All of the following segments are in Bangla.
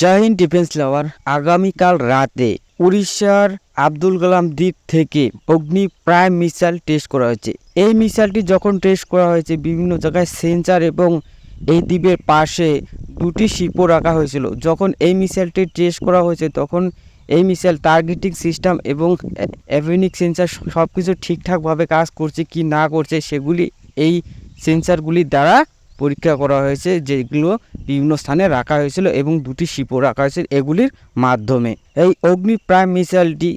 জয় হিন্দ ডিফেন্স লাভার আগামীকাল রাতে উড়িষ্যার আব্দুল কালাম দ্বীপ থেকে অগ্নি প্রাইম মিসাইল টেস্ট করা হয়েছে। এই মিসাইলটি যখন টেস্ট করা হয়েছে, বিভিন্ন জায়গায় সেন্সার এবং এই দ্বীপের পাশে দুটি শিপও রাখা হয়েছিল। যখন এই মিসাইলটি টেস্ট করা হয়েছে, তখন এই মিসাইল টার্গেটিং সিস্টেম এবং অ্যাভিনিক সেন্সার সব কিছু ঠিকঠাকভাবে কাজ করছে কি না করছে, সেগুলি, এই সেন্সারগুলির দ্বারা পরীক্ষা করা হয়েছে যেগুলো বিভিন্ন স্থানে রাখা হয়েছিল এবং দুটি শিপও রাখা হয়েছিল এগুলির মাধ্যমে। এই অগ্নি প্রাইম মিসাইলটি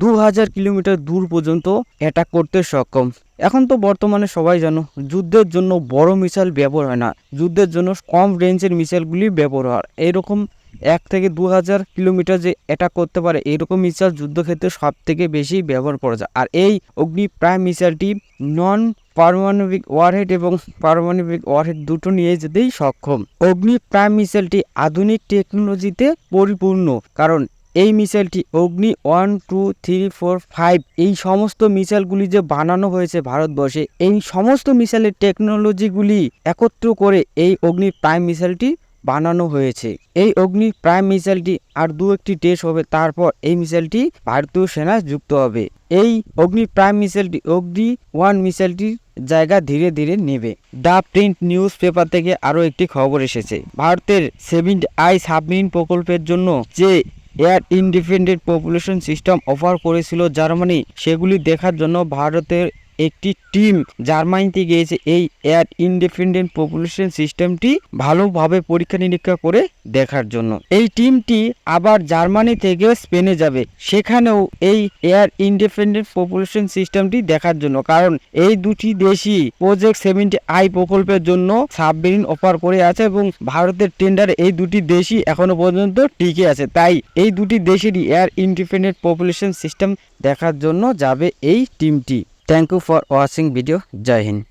দু হাজার কিলোমিটার দূর পর্যন্ত অ্যাটাক করতে সক্ষম। এখন তো বর্তমানে সবাই জানো, যুদ্ধের জন্য বড় মিসাইল ব্যবহার হয় না। যুদ্ধের জন্য কম রেঞ্জের মিসাইলগুলি ব্যবহার হয়। এইরকম এক থেকে দু হাজার কিলোমিটার যে অ্যাটাক করতে পারে, এরকম মিসাইল যুদ্ধক্ষেত্রে সব থেকে বেশি ব্যবহার করা যায়। আর এই অগ্নি প্রাইম মিসাইলটি নন পারমাণবিক ওয়ারহেড এবং পারমাণবিক ওয়ারহেড দুটো নিয়ে যেতেই সক্ষম। অগ্নি প্রাইম মিসাইলটি আধুনিক টেকনোলজিতে পরিপূর্ণ, কারণ এই মিসাইলটি Agni one, two, three, four, five এই সমস্ত মিসাইলগুলি যে বানানো হয়েছে ভারতবর্ষে, এই সমস্ত মিসাইলের টেকনোলজিগুলি একত্র করে এই অগ্নি প্রাইম মিসাইলটি বানানো হয়েছে। এই অগ্নি প্রাইম মিসাইলটি আর দু একটি টেস্ট হবে, তারপর এই মিসাইলটি ভারতীয় সেনায় যুক্ত হবে। এই অগ্নি প্রাইম মিসাইলটি অগ্নি ওয়ান মিসাইলটির জায়গা ধীরে ধীরে নেবে। দ্য প্রিন্ট নিউজ পেপার থেকে আরও একটি খবর এসেছে। ভারতের সেভেন্টি আই সাবমেরিন প্রকল্পের জন্য যে air independent population system offer করেছিল জার্মানি, সেগুলি দেখার জন্য ভারতের একটি টিম জার্মানিতে গিয়েছে। এই এয়ার ইন্ডিপেন্ডেন্ট পপুলেশন সিস্টেমটি ভালোভাবে পরীক্ষা নিরীক্ষা করে দেখার জন্য। এই টিমটি আবার জার্মানি থেকে স্পেনে যাবে। সেখানেও এই এয়ার ইন্ডিপেন্ডেন্ট পপুলেশন সিস্টেমটি দেখার জন্য। কারণ এই দুটি দেশই প্রজেক্ট সেভেন্টি আই প্রকল্পের জন্য সাবমেরিন অফার করে আছে এবং ভারতের টেন্ডারে এই দুটি দেশই এখনও পর্যন্ত টিকে আছে। তাই এই দুটি দেশেরই এয়ার ইন্ডিপেন্ডেন্ট পপুলেশন সিস্টেম দেখার জন্য যাবে এই টিমটি। Thank you for watching video Joy Hind